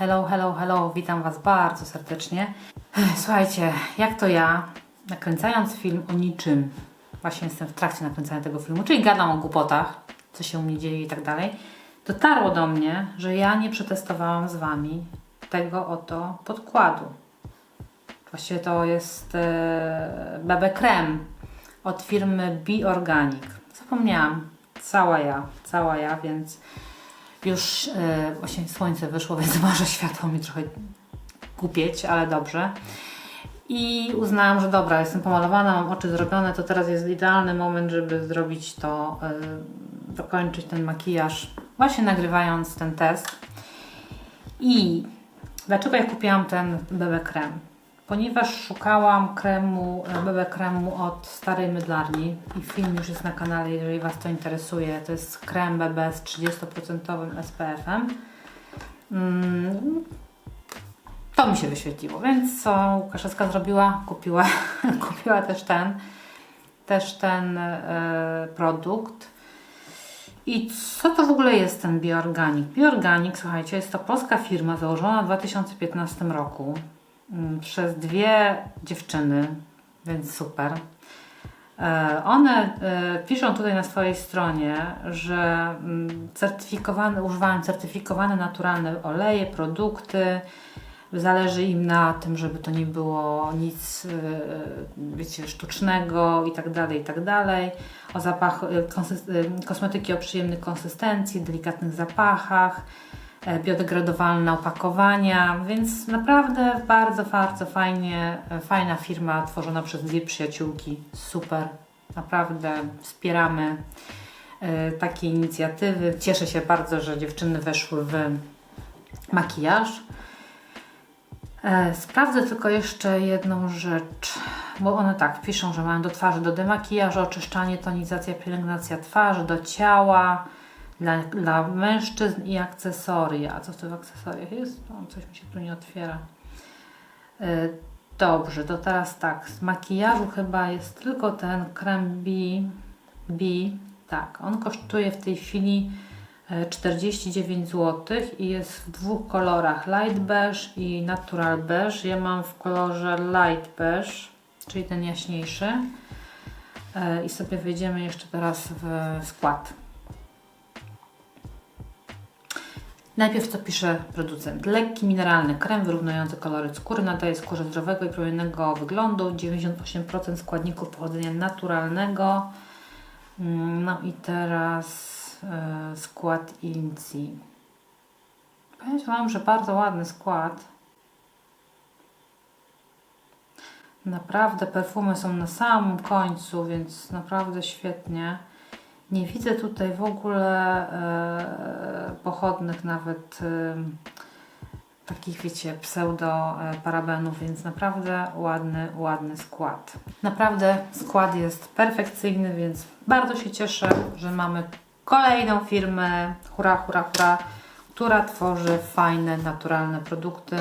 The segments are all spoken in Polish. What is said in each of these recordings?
Hello, hello, hello, witam Was bardzo serdecznie. Słuchajcie, jak to ja, nakręcając film o niczym, właśnie jestem w trakcie nakręcania tego filmu, czyli gadam o głupotach, co się u mnie dzieje i tak dalej, dotarło do mnie, że ja nie przetestowałam z Wami tego oto podkładu. Właściwie to jest e, BB Krem od firmy Be Organic. Zapomniałam, cała ja, cała ja, więc już e, właśnie słońce wyszło, więc może światło mi trochę kupieć, ale dobrze. I uznałam, że dobra, jestem pomalowana, mam oczy zrobione, to teraz jest idealny moment, żeby zrobić to, e, dokończyć ten makijaż, właśnie nagrywając ten test. I dlaczego ja kupiłam ten BB krem? Ponieważ szukałam kremu, e, BB kremu od starej mydlarni i film już jest na kanale, jeżeli Was to interesuje. To jest krem BB z 30% SPF-em. Mm, to mi się wyświetliło, więc co Łukaszewska zrobiła? Kupiła, kupiła też ten, też ten e, produkt. I co to w ogóle jest ten Bioorganic? Bioorganic, słuchajcie, jest to polska firma założona w 2015 roku przez dwie dziewczyny, więc super. E, One e, piszą tutaj na swojej stronie, że mm, certyfikowane, używają certyfikowane naturalne oleje, produkty. Zależy im na tym, żeby to nie było nic, e, wiecie, sztucznego i tak dalej, i tak dalej. O zapach, kosmetyki o przyjemnej konsystencji, delikatnych zapachach, biodegradowalne opakowania, więc naprawdę bardzo, bardzo fajnie, e, fajna firma tworzona przez dwie przyjaciółki. Super, naprawdę wspieramy e, takie inicjatywy. Cieszę się bardzo, że dziewczyny weszły w makijaż. E, Sprawdzę tylko jeszcze jedną rzecz, bo one tak piszą, że mają do twarzy do demakijażu, oczyszczanie, tonizacja, pielęgnacja twarzy, do ciała, dla, dla mężczyzn i akcesoria. A co w tych akcesoriach jest? O, coś mi się tu nie otwiera. E, Dobrze, to teraz tak, z makijażu chyba jest tylko ten krem B, B, tak, on kosztuje w tej chwili e, 49 zł i jest w dwóch kolorach, light beige i natural beige. Ja mam w kolorze light beige, czyli ten jaśniejszy. E, I sobie wejdziemy jeszcze teraz w skład. Najpierw co pisze producent. Lekki, mineralny krem wyrównujący kolory skóry nadaje skórze zdrowego i promiennego wyglądu. 98% składników pochodzenia naturalnego. Mm, No i teraz e, skład Inci. Powiem Wam, że bardzo ładny skład. Naprawdę perfumy są na samym końcu, więc naprawdę świetnie. Nie widzę tutaj w ogóle e, pochodnych nawet e, takich, wiecie, pseudo e, parabenów, więc naprawdę ładny, ładny skład. Naprawdę skład jest perfekcyjny, więc bardzo się cieszę, że mamy kolejną firmę, hura, hura, hura, która tworzy fajne, naturalne produkty.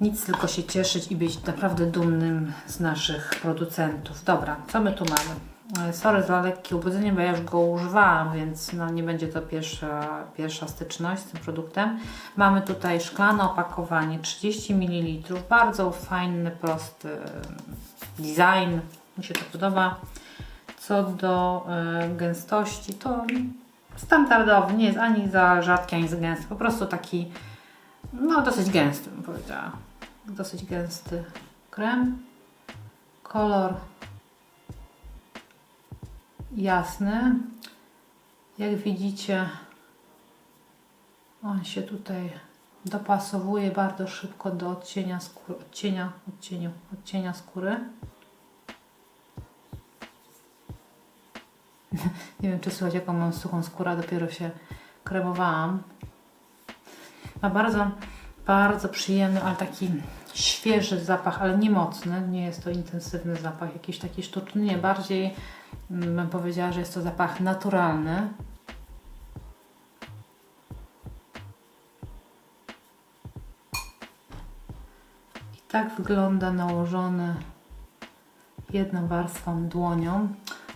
Nic tylko się cieszyć i być naprawdę dumnym z naszych producentów. Dobra, co my tu mamy? E, Sorry za lekkie ubudzenie, bo ja już go używałam, więc no, nie będzie to pierwsza, pierwsza styczność z tym produktem. Mamy tutaj szklane opakowanie, 30 ml, bardzo fajny, prosty e, design, mi się to podoba. Co do e, gęstości, to standardowy, nie jest ani za rzadki, ani za gęsty, po prostu taki no dosyć gęsty bym powiedziała. Dosyć gęsty krem. Kolor jasny. Jak widzicie, on się tutaj dopasowuje bardzo szybko do odcienia skóry, odcienia, odcieniu, odcienia skóry. Nie wiem, czy słychać, jaką mam suchą skórę, dopiero się kremowałam. Ma bardzo, bardzo przyjemny, ale taki świeży zapach, ale nie mocny. Nie jest to intensywny zapach, jakiś taki sztuczny. Nie, bardziej mm, bym powiedziała, że jest to zapach naturalny. I tak wygląda nałożony jedną warstwą dłonią.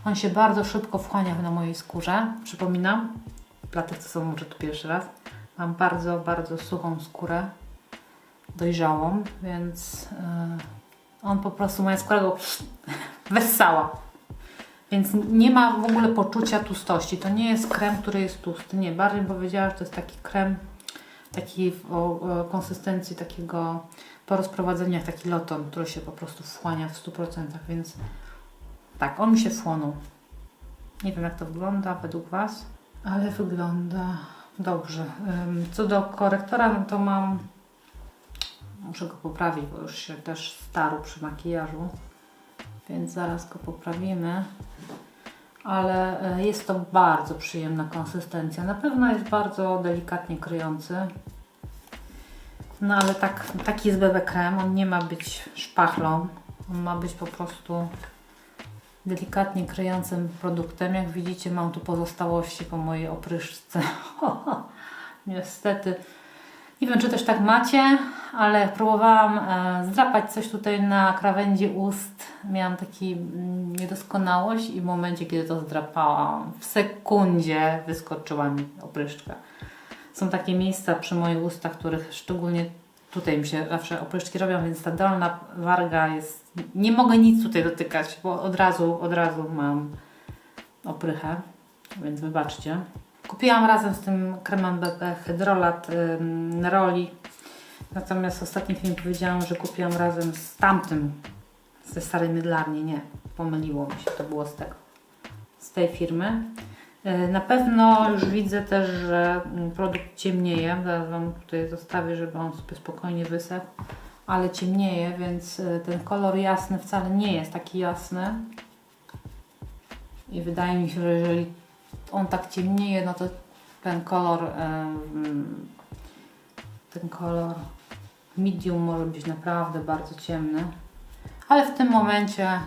On się bardzo szybko wchłania na mojej skórze. Przypominam, dla tych, co są może tu pierwszy raz, Mam bardzo, bardzo suchą skórę, dojrzałą, więc yy, on po prostu, moja skóra go wessała. Więc nie ma w ogóle poczucia tłustości. To nie jest krem, który jest tłusty. Nie, bardziej powiedziała, że to jest taki krem taki o, o konsystencji takiego po rozprowadzeniu jak taki loton, który się po prostu wchłania w 100%, więc tak, on mi się wchłonął. Nie wiem jak to wygląda według Was, ale wygląda dobrze. Co do korektora, no to mam muszę go poprawić, bo już się też starł przy makijażu, więc zaraz go poprawimy. Ale e, jest to bardzo przyjemna konsystencja. Na pewno jest bardzo delikatnie kryjący. No ale tak, taki jest BB krem. On nie ma być szpachlą. On ma być po prostu delikatnie kryjącym produktem. Jak widzicie, mam tu pozostałości po mojej opryszce. Niestety. Nie wiem, czy też tak macie, ale próbowałam e, zdrapać coś tutaj na krawędzi ust. Miałam taki mm, niedoskonałość i w momencie, kiedy to zdrapałam, w sekundzie wyskoczyła mi opryszczka. Są takie miejsca przy moich ustach, których szczególnie tutaj mi się zawsze opryszczki robią, więc ta dolna warga jest... Nie mogę nic tutaj dotykać, bo od razu, od razu mam oprychę, więc wybaczcie. Kupiłam razem z tym kremem BB Hydrolat ym, Neroli. Natomiast w ostatnim filmie powiedziałam, że kupiłam razem z tamtym, z tej starej mydlarni. Nie, pomyliło mi się, to było z tego, z tej firmy. Yy, Na pewno już widzę też, że mm, produkt ciemnieje. Zaraz Wam tutaj zostawię, żeby on sobie spokojnie wysechł. Ale ciemnieje, więc yy, ten kolor jasny wcale nie jest taki jasny. I wydaje mi się, że jeżeli on tak ciemnieje, no to ten kolor ten kolor medium może być naprawdę bardzo ciemny. Ale w tym momencie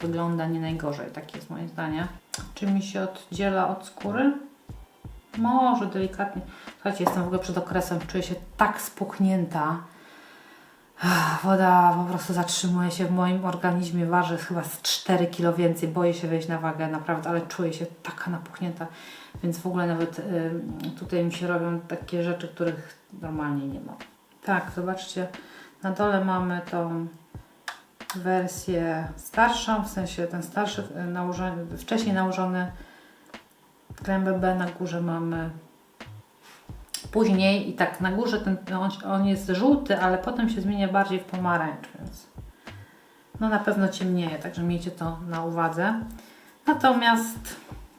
wygląda nie najgorzej, takie jest moje zdanie. Czy mi się oddziela od skóry? Może delikatnie. Słuchajcie, jestem w ogóle przed okresem, czuję się tak spuchnięta. Woda po prostu zatrzymuje się w moim organizmie, waży chyba z 4 kg więcej, boję się wejść na wagę, naprawdę, ale czuję się taka napuchnięta, więc w ogóle nawet y, tutaj mi się robią takie rzeczy, których normalnie nie mam. Tak, zobaczcie, na dole mamy tą wersję starszą, w sensie ten starszy y, nałożony, wcześniej nałożony krem BB, na górze mamy później i tak na górze ten, on, on jest żółty, ale potem się zmienia bardziej w pomarańcz, więc no na pewno ciemnieje, także miejcie to na uwadze. Natomiast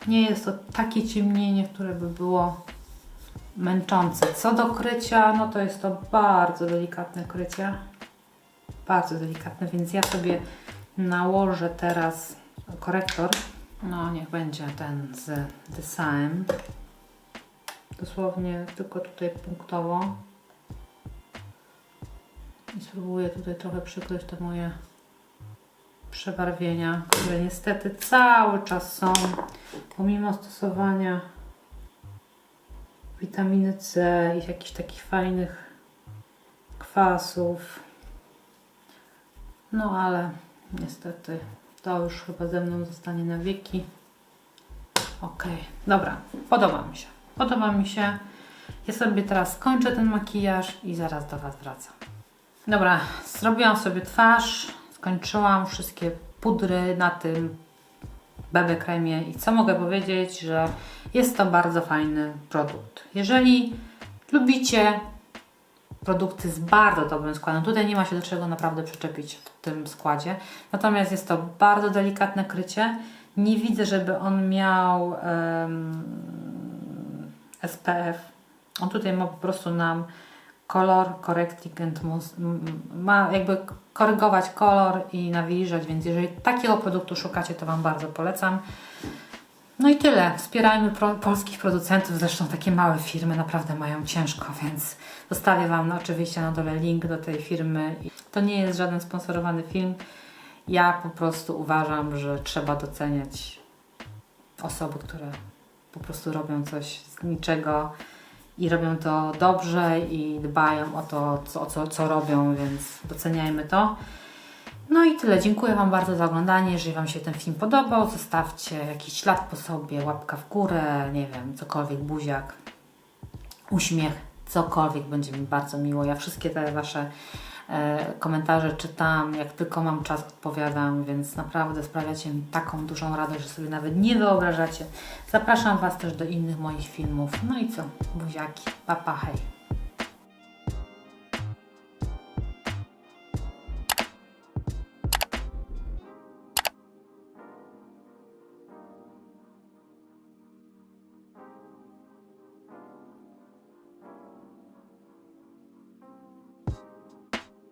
nie jest to takie ciemnienie, które by było męczące. Co do krycia, no to jest to bardzo delikatne krycie. Bardzo delikatne, więc ja sobie nałożę teraz korektor. No niech będzie ten z Design dosłownie tylko tutaj punktowo. I spróbuję tutaj trochę przykryć te moje przebarwienia, które niestety cały czas są pomimo stosowania witaminy C i jakichś takich fajnych kwasów. No ale niestety to już chyba ze mną zostanie na wieki. Ok, dobra, podoba mi się Podoba mi się. Ja sobie teraz skończę ten makijaż i zaraz do Was wracam. Dobra, zrobiłam sobie twarz, skończyłam wszystkie pudry na tym BB kremie i co mogę powiedzieć, że jest to bardzo fajny produkt. Jeżeli lubicie produkty z bardzo dobrym składem, tutaj nie ma się do czego naprawdę przyczepić w tym składzie, natomiast jest to bardzo delikatne krycie. Nie widzę, żeby on miał SPF. On tutaj ma po prostu nam kolor correcting and ma jakby korygować kolor i nawilżać, więc jeżeli takiego produktu szukacie, to Wam bardzo polecam. No i tyle. Wspierajmy pro, polskich producentów, zresztą takie małe firmy naprawdę mają ciężko, więc zostawię Wam no, oczywiście na dole link do tej firmy. To nie jest żaden sponsorowany film. Ja po prostu uważam, że trzeba doceniać osoby, które po prostu robią coś z niczego i robią to dobrze i dbają o to, co, co, co robią, więc doceniajmy to. No i tyle. Dziękuję Wam bardzo za oglądanie. Jeżeli Wam się ten film podobał, zostawcie jakiś ślad po sobie, łapka w górę, nie wiem, cokolwiek, buziak, uśmiech. cokolwiek, będzie mi bardzo miło. Ja wszystkie te Wasze komentarze czytam, jak tylko mam czas odpowiadam, więc naprawdę sprawiacie mi taką dużą radość, że sobie nawet nie wyobrażacie. Zapraszam Was też do innych moich filmów. No i co? Buziaki. Papa, hej.